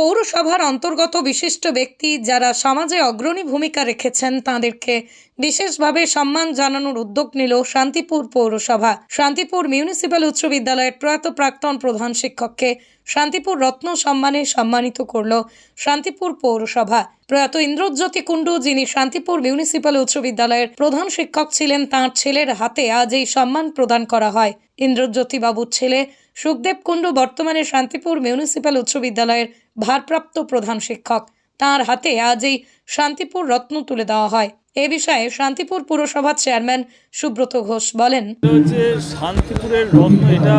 পৌরসভার অন্তর্গত বিশিষ্ট ব্যক্তি যারা সমাজে অগ্রণী ভূমিকা রেখেছেন, তাদেরকে বিশেষভাবে সম্মান জানানোর উদ্যোগ নিল শান্তিপুর পৌরসভা। শান্তিপুর মিউনিসিপ্যাল উচ্চ বিদ্যালয়ের প্রয়াত প্রাক্তন প্রধান শিক্ষককে শান্তিপুর রত্ন সম্মানে সম্মানিত করল শান্তিপুর পৌরসভা। প্রয়াত ইন্দ্রজ্যোতি কুণ্ডু, যিনি শান্তিপুর মিউনিসিপ্যাল উচ্চ বিদ্যালয়ের প্রধান শিক্ষক ছিলেন, তাঁর ছেলের হাতে আজ এই সম্মান প্রদান করা হয়। ইন্দ্রজ্যোতি বাবুর ছেলে সুখদেব কুণ্ডু বর্তমানে শান্তিপুর মিউনিসিপ্যাল উচ্চ বিদ্যালয়ের ভারপ্রাপ্ত প্রধান শিক্ষক। তার হাতে আজ এই শান্তিপুর রত্ন তুলে দেওয়া হয়। এ বিষয়ে শান্তিপুর পুরসভার চেয়ারম্যান সুব্রত ঘোষ বলেন, যে শান্তিপুরের রত্ন, এটা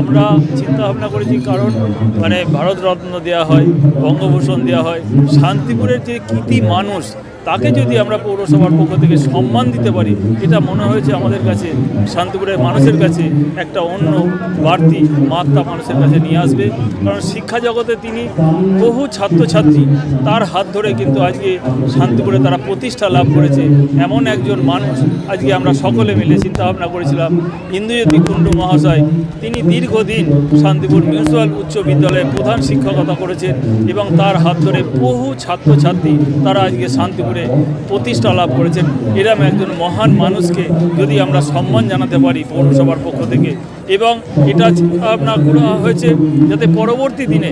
আমরা চিন্তা ভাবনা করেছি, কারণ মানে ভারত রত্ন দেওয়া হয়, বঙ্গভূষণ দেওয়া হয়। শান্তিপুরের যে কৃতি মানুষ তাকে যদি আমরা পৌরসভার পক্ষ থেকে সম্মান দিতে পারি, এটা মনে হয়েছে আমাদের কাছে, শান্তিপুরের মানুষের কাছে একটা অন্য বাড়তি মাত্রা মানুষের কাছে নিয়ে আসবে। কারণ শিক্ষা জগতে তিনি বহু ছাত্রছাত্রী, তার হাত ধরে কিন্তু আজকে শান্তিপুরে তারা প্রতিষ্ঠা লাভ করেছে। এমন একজন মানুষ আজকে আমরা সকলে মিলে চিন্তা ভাবনা করেছিলাম ইন্দ্রজ্যোতি কুণ্ডু মহাশয়, তিনি দীর্ঘদিন শান্তিপুর মিউনিসিপ্যাল উচ্চ বিদ্যালয়ে প্রধান শিক্ষকতা করেছেন এবং তার হাত ধরে বহু ছাত্রছাত্রী তারা আজকে শান্তিপুরে প্রতিষ্ঠা লাভ করেছেন। এরম একজন মহান মানুষকে যদি আমরা সম্মান জানাতে পারি পৌরসভার পক্ষ থেকে এবং এটা করা হয়েছে যাতে পরবর্তী দিনে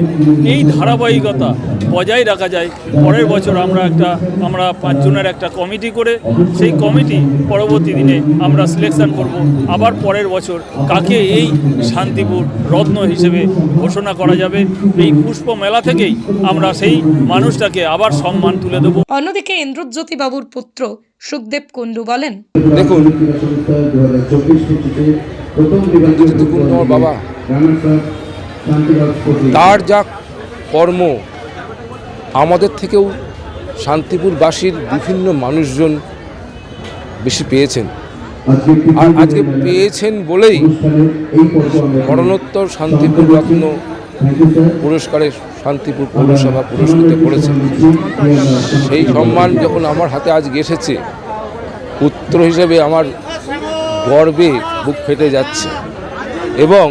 এই ধারাবাহিকতা বজায় রাখা যায়। পরের বছর আমরা একটা আমরা পাঁচজনের একটা কমিটি করে সেই কমিটি পরবর্তী দিনে আমরা সিলেকশন করব। আবার পরের বছর কাকে এই শান্তিপুর রত্ন হিসেবে ঘোষণা করা যাবে। এই পুষ্প মেলা থেকেই আমরা সেই মানুষটাকে আবার সম্মান তুলে দেবো। অন্যদিকে ইন্দ্রজ্যোতি বাবুর পুত্র সুখদেব কুণ্ডু বলেন দেখুন বাবা। তার যা কর্ম আমাদের থেকেও শান্তিপুরবাসীর বিভিন্ন মানুষজন বেশি পেয়েছেন। আর আজকে পেয়েছেন বলেই মরণোত্তর শান্তিপুর রত্ন পুরস্কারে শান্তিপুর পৌরসভা পুরস্কৃত করেছে। সেই সম্মান যখন আমার হাতে আজকে এসেছে পুত্র হিসেবে আমার গর্বে বুক ফেটে যাচ্ছে। এবং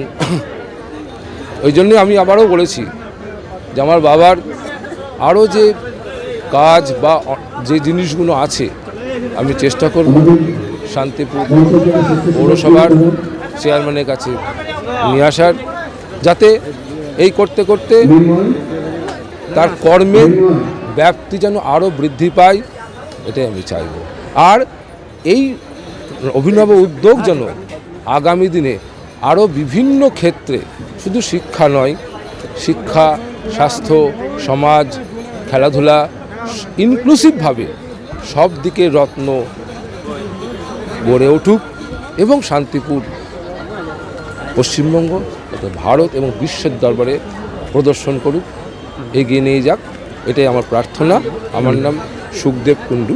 ওই জন্য আমি আবারও বলেছি যে আমার বাবার আরও যে কাজ বা যে জিনিসগুলো আছে, আমি চেষ্টা করব শান্তিপুর পৌরসভার চেয়ারম্যানের কাছে নিয়ে আসার, যাতে এই করতে করতে তার কর্মের ব্যাপ্তি যেন আরও বৃদ্ধি পায়, এটাই আমি চাইব। আর এই অভিনব উদ্যোগ যেন আগামী দিনে আরও বিভিন্ন ক্ষেত্রে শুধু শিক্ষা নয়, শিক্ষা, স্বাস্থ্য, সমাজ, খেলাধুলা ইনক্লুসিভভাবে সব দিকে রত্ন গড়ে উঠুক এবং শান্তিপুর, পশ্চিমবঙ্গ ভারত এবং বিশ্বের দরবারে প্রদর্শন করুক, এগিয়ে নিয়ে যাক, এটাই আমার প্রার্থনা। আমার নাম সুখদেব কুণ্ডু।